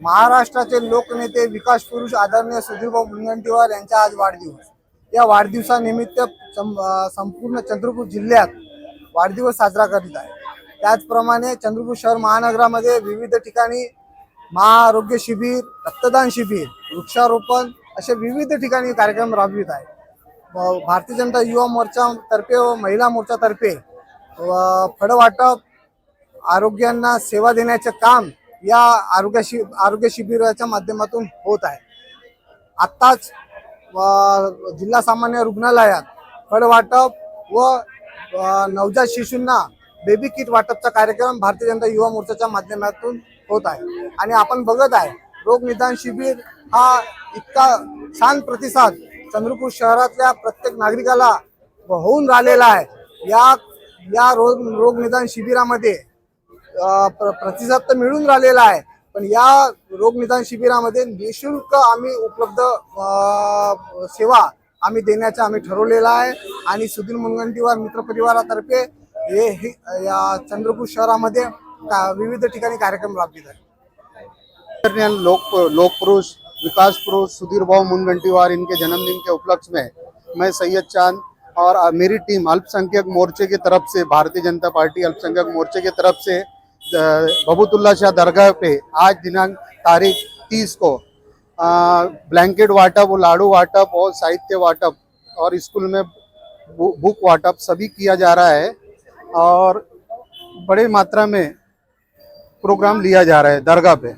महाराष्ट्राचे लोकनेते विकास पुरुष आदरणीय सुधीरभाऊ मुनगंटीवार यांचा आज वाढदिवस. या वाढदिवसानिमित्त सं- संपूर्ण चंद्रपूर जिल्ह्यात वाढदिवस साजरा करीत आहे त्याचप्रमाणे चंद्रपूर शहर महानगरामध्ये विविध ठिकाणी महाआरोग्य शिबिर रक्तदान शिबिर वृक्षारोपण असे विविध ठिकाणी कार्यक्रम राबवित आहे भारतीय जनता युवा मोर्चातर्फे व महिला मोर्चातर्फे व फळवाटप आरोग्यांना सेवा देण्याचे काम या आरोग्य शि आरोग्य शिबिराच्या माध्यमातून होत आहे. आत्ताच जिल्हा सामान्य रुग्णालयात फळवाटप व नवजात शिशूंना बेबी किट वाटपचा कार्यक्रम भारतीय जनता युवा मोर्चाच्या माध्यमातून होत आहे. आणि आपण बघत आहे रोग निदान शिबिर हा इतका छान प्रतिसाद चंद्रपूर शहरातल्या प्रत्येक नागरिकाला होऊन राहिलेला आहे. या या रोग रोग निदान शिबिरामध्ये प्र- प्रतिसाद तर मिळून राहिलेला आहे. पण या रोग निदान शिबिरामध्ये निशुल्क आम्ही उपलब्ध सेवा आम्ही देण्याचं आम्ही ठरवलेलं आहे. आणि सुधीर मुनगंटीवार मित्र परिवारातर्फे हे हे या चंद्रपूर शहरामध्ये का- विविध ठिकाणी कार्यक्रम राबवित आहे. लोक लोकपुरुष विकास पुरुष सुधीर भाव मुनगंटीवार इनके जन्मदिन के उपलक्ष्य में मैं सैयद चांद और मेरी टीम अल्पसंख्यक मोर्चे की तरफ से भारतीय जनता पार्टी अल्पसंख्यक मोर्चे की तरफ से बबूतुल्ला शाह दरगाह पे आज दिनांक तारीख तीस को ब्लैंकेट वाटप और लाड़ू वाटप और साहित्य वाटप और स्कूल में बुक वाटप सभी किया जा रहा है और बड़े मात्रा में प्रोग्राम लिया जा रहा है दरगाह पे।